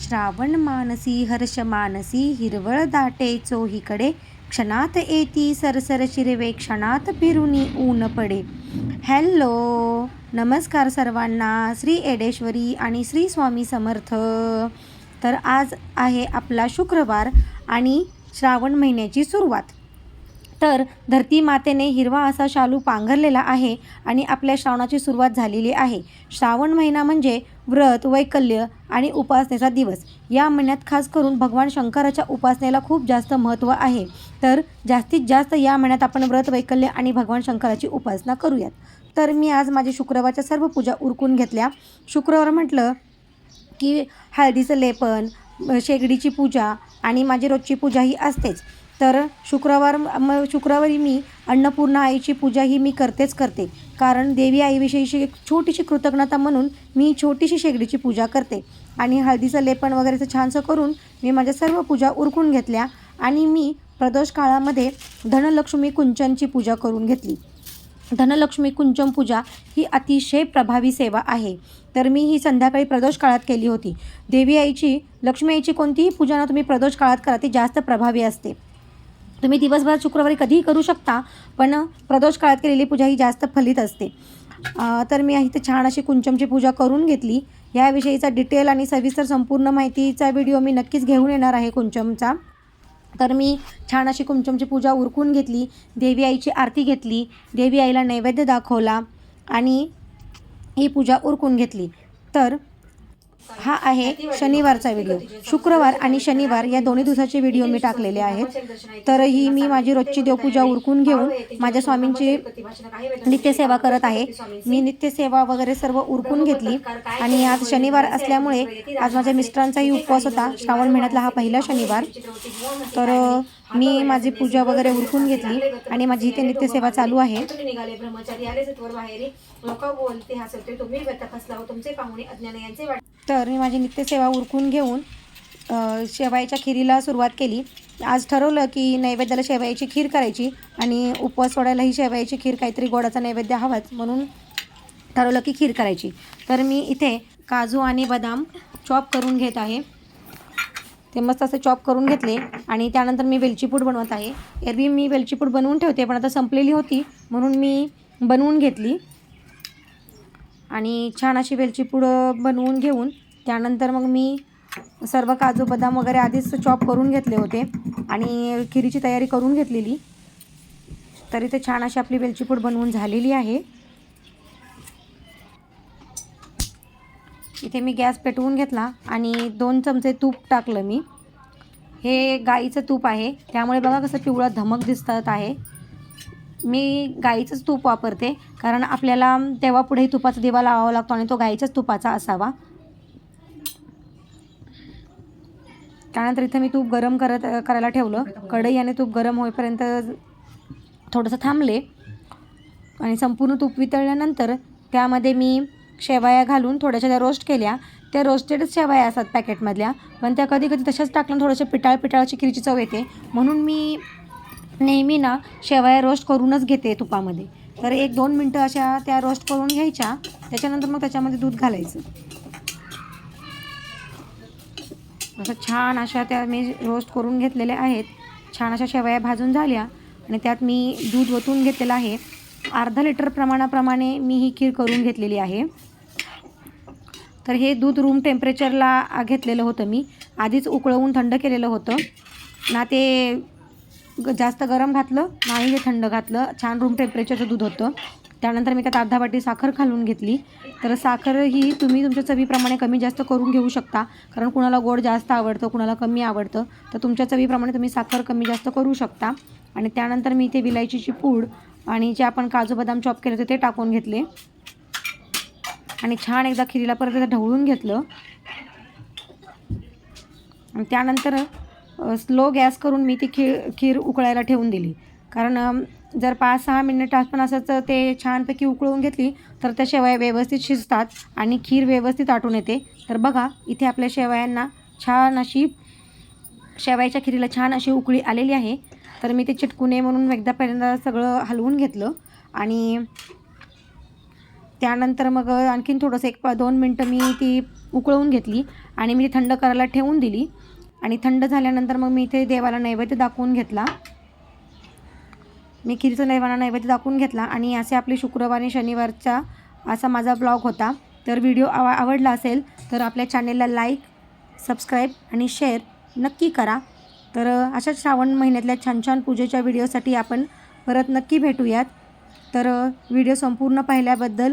श्रावण मानसी हर्ष मानसी हिरवळ दाटे चोहीकडे. क्षणात येती सरसर शिरवे क्षणात फिरुनी ऊन पडे. हॅलो नमस्कार सर्वांना. श्री एडेश्वरी आणि श्री स्वामी समर्थ. तर आज आहे आपला शुक्रवार आणि श्रावण महिन्याची सुरुवात. तर धरती मातेने हिरवा असा शालू पांघरलेला आहे आणि आपल्या श्रावणाची सुरुवात झालेली आहे. श्रावण महिना म्हणजे व्रत वैकल्य आणि उपासनेचा दिवस. या महिन्यात खास करून भगवान शंकराच्या उपासनेला खूप जास्त महत्त्व आहे. तर जास्तीत जास्त या महिन्यात आपण व्रत वैकल्य आणि भगवान शंकराची उपासना करूयात. तर मी आज माझी शुक्रवारच्या सर्व पूजा उरकून घेतल्या. शुक्रवार म्हटलं की हळदीचं लेपन शेगडीची पूजा आणि माझी रोजची पूजा ही असतेच. तर शुक्रवार म शुक्रवारी मी अन्नपूर्णा आईची पूजा ही मी करतेच करते. कारण देवी आईविषयीची एक छोटीशी कृतज्ञता म्हणून मी छोटीशी शेगडीची पूजा करते. आणि हळदीचं लेपन वगैरेचं छानसं करून मी माझ्या सर्व पूजा उरकून घेतल्या आणि मी प्रदोष काळामध्ये धनलक्ष्मी कुंचनची पूजा करून घेतली. धनलक्ष्मी कुंचम पूजा ही अतिशय प्रभावी सेवा आहे. तर मी ही संध्याकाळी प्रदोष काळात केली होती. देवी आईची लक्ष्मी आईची कोणतीही पूजा ना तुम्ही प्रदोष काळात करा ती जास्त प्रभावी असते. तुम्ही दिवसभर शुक्रवारी कधीही करू शकता पण प्रदोष काळात केलेली पूजा ही जास्त फलित असते. तर मी इथे छान अशी कुंचमची पूजा करून घेतली. याविषयीचा डिटेल आणि सविस्तर संपूर्ण माहितीचा व्हिडिओ मी नक्कीच घेऊन येणार आहे कुंचमचा. तर मी छान अशी कुंचमची पूजा उरकून घेतली देवी आईची आरती घेतली देवी आईला नैवेद्य दाखवला आणि ही पूजा उरकून घेतली. तर हा आहे शनिवारचा व्हिडिओ. शुक्रवार आणि शनिवार या दोन्ही दिवसाचे व्हिडिओ मी टाकलेले आहेत. तर ही मी माझी रोजची देवपूजा उरकून घेऊन माझ्या स्वामींची नित्यसेवा करत आहे. मी नित्यसेवा वगैरे सर्व उरकून घेतली. आणि आज शनिवार असल्यामुळे आज माझ्या मिस्टरांचाही उपवास होता. श्रावण महिन्यातला हा पहिला शनिवार. तर मी माझी पूजा वगैरे उरकून घेतली आणि माझी इथे नित्यसेवा चालू आहे. निघाले ब्रह्मचारी आले सत्वर बाहेरी. लोक बोलते तुम्ही हो तुमचे पाहुणे अज्ञान यांचे तर मी माझी नित्यसेवा उरकून घेऊन शेवायच्या खिरीला सुरुवात केली. आज ठरवलं की नैवेद्याला शेवायची खीर करायची आणि उपवास सोडायला ही शेवायची खीर काहीतरी गोडाचा नैवेद्य हवाच म्हणून ठरवलं की खीर करायची. तर मी इथे काजू आणि बदाम चॉप करून घेत आहे. ते मस्त असं चॉप करून घेतले. आणि त्यानंतर मी वेलची पूड बनवत आहे. एरवी मी वेलची पूड बनवून ठेवते पण आता संपलेली होती म्हणून मी बनवून घेतली. आणि छान अशी वेलची पूड बनवून घेऊन त्यानंतर मग मी सर्व काजू बदाम वगैरे आधीच चॉप करून घेतले होते. आणि खिरीची तयारी करून घेतलेली. तरी ते छान अशी आपली वेलची पूड बनवून झालेली आहे. इथे मी गॅस पेटवून घेतला आणि दोन चमचे तूप टाकलं मी. हे गाईचं तूप आहे. त्यामुळे बघा कसं पिवळा धमक दिसतात आहे. मी गाईचंच तूप वापरते कारण आपल्याला तेव्हा पुढे तुपाचा दिवा लावावा लागतो आणि तो गाईच्याच तुपाचा असावा. त्यानंतर इथं मी तूप गरम करत करायला ठेवलं. कढई आणि तूप गरम होईपर्यंत थोडंसं थांबले. आणि संपूर्ण तूप वितळल्यानंतर त्यामध्ये मी शेवाया घालून थोड्याशा त्या रोस्ट केल्या त्या रोस्टेडच शेवाया असतात पॅकेटमधल्या पण त्या कधी कधी तशाच टाकल्यानं थोडंसं पिटाळ पिटाळाची खिरीची चव येते. म्हणून मी नेहमी ना शेवया रोस्ट करूनच घेते तुपामध्ये. तर एक दोन मिनटं अशा त्या रोस्ट करून घ्यायच्या. त्याच्यानंतर मग त्याच्यामध्ये दूध घालायचं. असं छान अशा त्या मी रोस्ट करून घेतलेल्या आहेत. छान अशा शेवया भाजून झाल्या आणि त्यात मी दूध ओतून घेतलेलं आहे. अर्धा लिटर प्रमाणाप्रमाणे मी ही खीर करून घेतलेली आहे. तर हे दूध रूम टेम्परेचरला घेतलेलं होतं मी. आधीच उकळवून थंड केलेलं होतं. ना ते ग- जास्त गरम घातलं नाही हे थंड घातलं. छान रूम टेम्परेचरचं दूध होतं. त्यानंतर मी त्यात अर्धा वाटी साखर घालून घेतली. तर साखर ही तुम्ही तुमच्या चवीप्रमाणे कमी जास्त करून घेऊ शकता. कारण कुणाला गोड जास्त आवडतं कुणाला कमी आवडतं. तर तुमच्या चवीप्रमाणे तुम्ही साखर कमी जास्त करू शकता. आणि त्यानंतर मी इथे विलायचीची पूड आणि जे आपण काजू बदाम चॉप केले होते ते टाकून घेतले. आणि छान एकदा खिरीला परत एकदा ढवळून घेतलं. आणि त्यानंतर स्लो गॅस करून मी ती खीर खीर उकळायला ठेवून दिली. कारण जर पाच सहा मिनिट पण असंच ते छानपैकी उकळून घेतली तर त्या शेवया व्यवस्थित शिजतात आणि खीर व्यवस्थित आटून येते. तर बघा इथे आपल्या शेवयांना छान अशी शेवयाच्या खिरीला छान अशी उकळी आलेली आहे. तर मी ते चिटकू नये म्हणून एकदा पहिल्यांदा सगळं हलवून घेतलं आणि त्यानंतर मग आणखीन थोडंसं एक दोन मिनटं मी ती उकळवून घेतली आणि मी ती थंड करायला ठेवून दिली. आणि थंड झाल्यानंतर मग मी इथे देवाला नैवेद्य दाखवून घेतला. मी खीरचं नैवाना नैवेद्य दाखवून घेतला आणि असे आपले शुक्रवार आणि शनिवारचा असा माझा ब्लॉग होता. तर व्हिडिओ आवा आवडला असेल तर आपल्या चॅनेलला लाईक सबस्क्राईब आणि शेअर नक्की करा. तर अशा अशाच श्रावण महिन्यातल्या छान छान पूजेच्या व्हिडिओसाठी आपण परत नक्की भेटूयात. तर व्हिडिओ संपूर्ण पाहिल्याबद्दल